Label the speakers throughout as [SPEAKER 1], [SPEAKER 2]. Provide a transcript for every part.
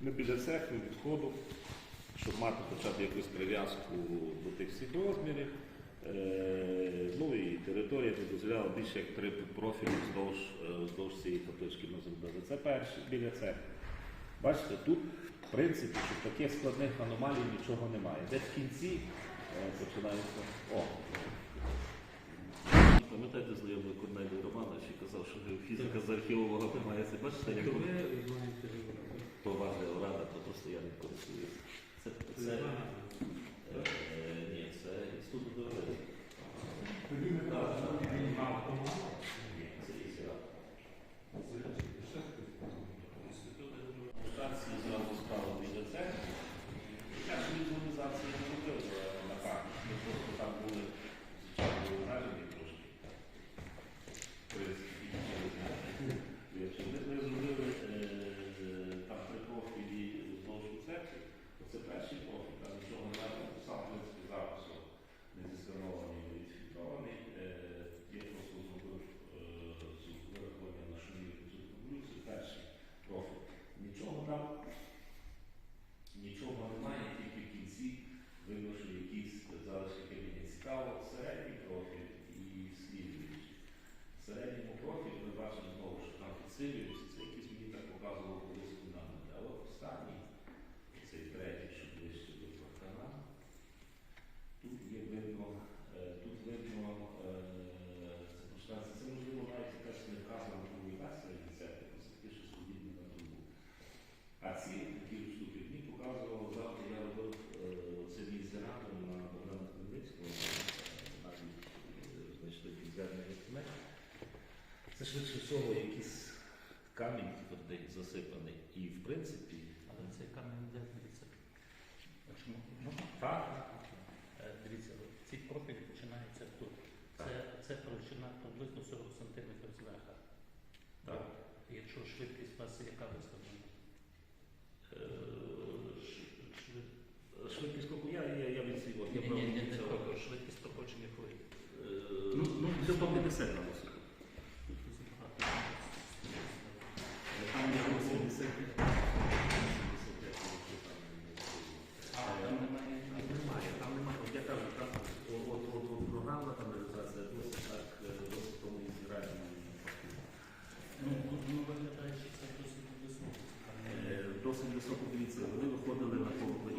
[SPEAKER 1] Ми біля цеху, відходу, щоб мати хоча б якусь прив'язку до тих всіх розмірів. Е, ну і територія не дозволяла більше як три профілі вздовж, е, вздовж цієї таблички ми зробили. Це перший біля цеху. Бачите, тут, в принципі, що таких складних аномалій нічого немає. Десь в кінці е, починається. О! Пам'ятаєте, знайомий Корнелій Романович і казав, що фізика з архівового тримається. Бачите, як поважає рада, то просто я не користуюся. Це, це, е, ні, це інститут доведення. Ні, це ІСРА. Мутації зразу справа біля церкви. Я ж візуалізації не робив е, на карті. Ми просто там були звичайно вражені трошки. Якщо ми ми зробили е, там три профілі вздовж церкви, то це перший профіль, там нічого не треба, сам в принципі запису не зісканований, не відфільтрований. Е, Я просто зробив е, цю вирахування на шумі цю таблицю, це перший профіль. Нічого там, нічого немає, тільки в кінці видно, що якісь залишки мені цікаво, середній профіль і слідуючий. В середньому профілі ми бачимо знову, що це якісь мені так показувало колись фундаменти. А от останній, цей третій, що ближче до паркана, тут є видно, тут видно, це починається, це можливо навіть якась не вказана комунікація це таке щось подібне на трубу. А ці такі штуки мені показувало завтра, я робив це мізератом на Богдана Хмельницького, навіть е, знайшли підземний інструмент. Це швидше всього якийсь камінь твердий засипаний. І в принципі,
[SPEAKER 2] Але цей камінь де дивіться. Можна?
[SPEAKER 1] так,
[SPEAKER 2] Е, Дивіться, ці профілі починаються тут. Це, це товщина приблизно 40 см зверху.
[SPEAKER 1] так.
[SPEAKER 2] Якщо швидкість у вас яка виставлена?
[SPEAKER 1] Е, Швидкість скоку я, я, я від цього.
[SPEAKER 2] Ні, ні, ні, швидкість проходження хвилі.
[SPEAKER 1] Ну, ну, це 150 на високо. Там є 80.
[SPEAKER 2] А, там немає.
[SPEAKER 1] Немає, там немає. От Я кажу, там от, от, от, от програмна там реалізація досить так, е, досить тому і зіграє.
[SPEAKER 2] Ну, ну, ну, виглядає, що це досить високо.
[SPEAKER 1] Е, Досить високо дивіться, вони виходили на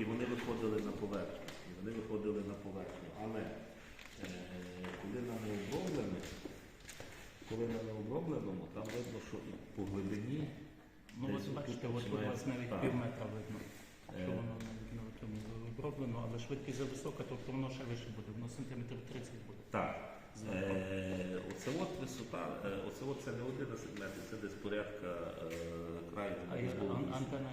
[SPEAKER 1] і вони виходили на поверхню. І вони виходили на поверхню. Але е, коли на необробленому, коли на необробленому, там видно, що і по глибині
[SPEAKER 2] Ну,
[SPEAKER 1] Десь
[SPEAKER 2] от бачите, от у вас навіть
[SPEAKER 1] так.
[SPEAKER 2] пів метра видно, що
[SPEAKER 1] Е.
[SPEAKER 2] воно навіть на тому оброблено, але швидкість зависока, тобто воно ще вище буде, воно сантиметрів 30 буде.
[SPEAKER 1] Так. Е, оце от висота, е, оце от це не 11 метрів, це десь порядка е, краю.
[SPEAKER 2] А
[SPEAKER 1] десь
[SPEAKER 2] яка антенна?